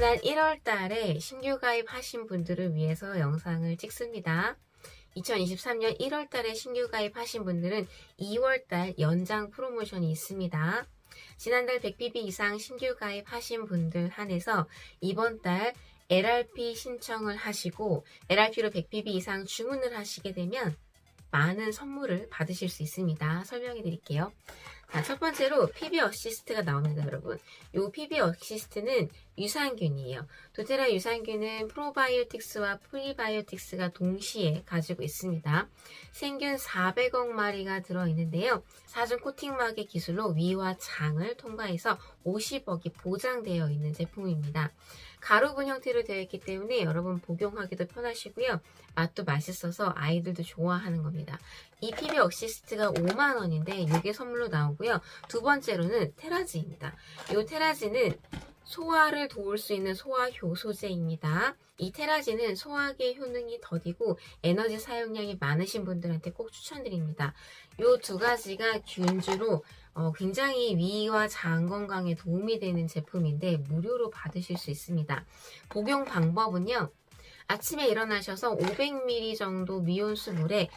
지난 1월 달에 신규 가입하신 분들을 위해서 영상을 찍습니다. 2023년 1월 달에 신규 가입하신 분들은 2월 달 연장 프로모션이 있습니다. 지난달 100BB 이상 신규 가입하신 분들 한해서 이번 달 LRP 신청을 하시고 LRP로 100BB 이상 주문을 하시게 되면 많은 선물을 받으실 수 있습니다. 설명해 드릴게요. 자, 첫 번째로 PB 어시스트가 나옵니다, 여러분. 요 PB 어시스트는 유산균이에요. 도테라 유산균은 프로바이오틱스와 프리바이오틱스가 동시에 가지고 있습니다. 생균 400억 마리가 들어있는데요. 사중 코팅막의 기술로 위와 장을 통과해서 50억이 보장되어 있는 제품입니다. 가루분 형태로 되어 있기 때문에 여러분 복용하기도 편하시고요. 맛도 맛있어서 아이들도 좋아하는 겁니다. 이 PB 어시스트가 5만원인데 이게 선물로 나 오고요. 두 번째로는 테라지입니다. 이 테라지는 소화를 도울 수 있는 소화효 소제입니다. 이 테라지는 소화기의 효능이 더디고 에너지 사용량이 많으신 분들한테 꼭 추천드립니다. 이 두 가지가 균주로 어, 굉장히 위와 장 건강에 도움이 되는 제품인데 무료로 받으실 수 있습니다. 복용 방법은요. 아침에 일어나셔서 500ml 정도 미온수 물에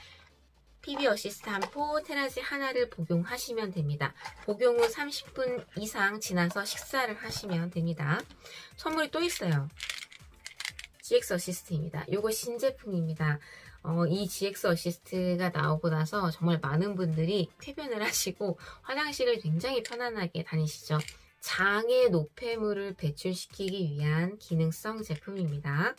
PB 어시스트 한 포, 테라지 하나를 복용하시면 됩니다. 복용 후 30분 이상 지나서 식사를 하시면 됩니다. 선물이 또 있어요. GX 어시스트입니다. 요거 신제품입니다. 어, 이 GX 어시스트가 나오고 나서 정말 많은 분들이 쾌변을 하시고 화장실을 굉장히 편안하게 다니시죠. 장의 노폐물을 배출시키기 위한 기능성 제품입니다.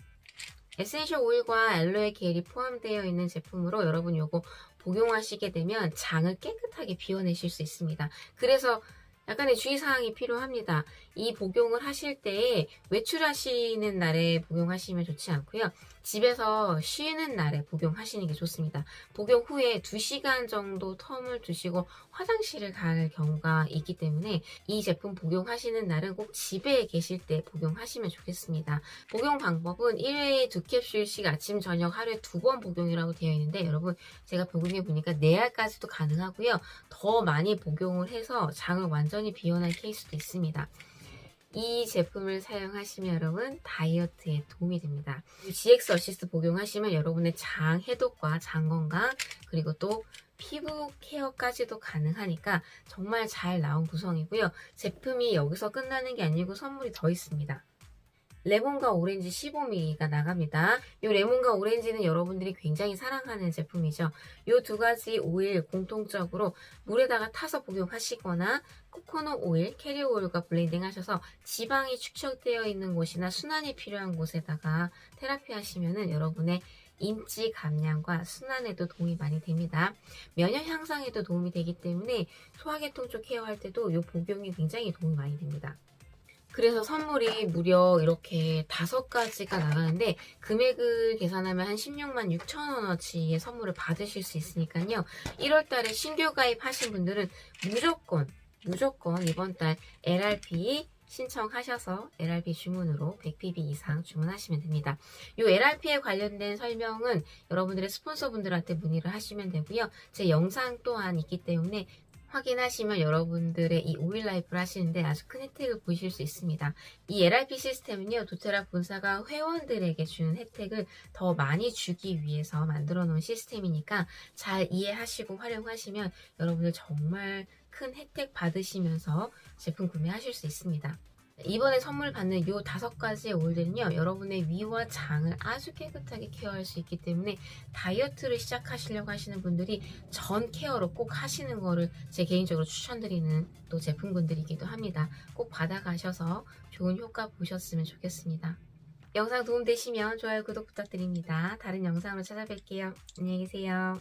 에센셜 오일과 알로에 겔이 포함되어 있는 제품으로 여러분 요거 복용하시게 되면 장을 깨끗하게 비워내실 수 있습니다. 그래서 약간의 주의사항이 필요합니다. 이 복용을 하실 때 외출하시는 날에 복용하시면 좋지 않고요. 집에서 쉬는 날에 복용하시는 게 좋습니다. 복용 후에 2시간 정도 텀을 두시고 화장실을 갈 경우가 있기 때문에 이 제품 복용하시는 날은 꼭 집에 계실 때 복용하시면 좋겠습니다. 복용 방법은 1회에 2캡슐씩 아침, 저녁 하루에 두 번 복용이라고 되어 있는데 여러분 제가 복용해 보니까 4알까지도 가능하고요. 더 많이 복용을 해서 장을 완전히 비워낼 케이스도 있습니다. 이 제품을 사용하시면 여러분 다이어트에 도움이 됩니다. GX 어시스트 복용하시면 여러분의 장 해독과 장 건강 그리고 또 피부 케어까지도 가능하니까 정말 잘 나온 구성이고요. 제품이 여기서 끝나는 게 아니고 선물이 더 있습니다. 레몬과 오렌지 15ml가 나갑니다. 이 레몬과 오렌지는 여러분들이 굉장히 사랑하는 제품이죠. 이 두 가지 오일 공통적으로 물에다가 타서 복용하시거나 코코넛 오일, 캐리어 오일과 블렌딩 하셔서 지방이 축적되어 있는 곳이나 순환이 필요한 곳에다가 테라피 하시면은 여러분의 인지 감량과 순환에도 도움이 많이 됩니다. 면역 향상에도 도움이 되기 때문에 소화계통 쪽 케어할 때도 이 복용이 굉장히 도움이 많이 됩니다. 그래서 선물이 무려 이렇게 다섯 가지가 나가는데 금액을 계산하면 한 16만 6천 원어치의 선물을 받으실 수 있으니까요. 1월 달에 신규 가입하신 분들은 무조건 무조건 이번 달 LRP 신청하셔서 LRP 주문으로 100PB 이상 주문하시면 됩니다. 이 LRP에 관련된 설명은 여러분들의 스폰서분들한테 문의를 하시면 되고요. 제 영상 또한 있기 때문에 확인하시면 여러분들의 이 오일 라이프를 하시는데 아주 큰 혜택을 보실 수 있습니다. 이 LRP 시스템은요, 도테라 본사가 회원들에게 주는 혜택을 더 많이 주기 위해서 만들어 놓은 시스템이니까 잘 이해하시고 활용하시면 여러분들 정말 큰 혜택 받으시면서 제품 구매하실 수 있습니다. 이번에 선물 받는 이 다섯 가지의 오일들은요, 여러분의 위와 장을 아주 깨끗하게 케어할 수 있기 때문에 다이어트를 시작하시려고 하시는 분들이 전 케어로 꼭 하시는 거를 제 개인적으로 추천드리는 또 제품군들이기도 합니다. 꼭 받아가셔서 좋은 효과 보셨으면 좋겠습니다. 영상 도움되시면 좋아요, 구독 부탁드립니다. 다른 영상으로 찾아뵐게요. 안녕히 계세요.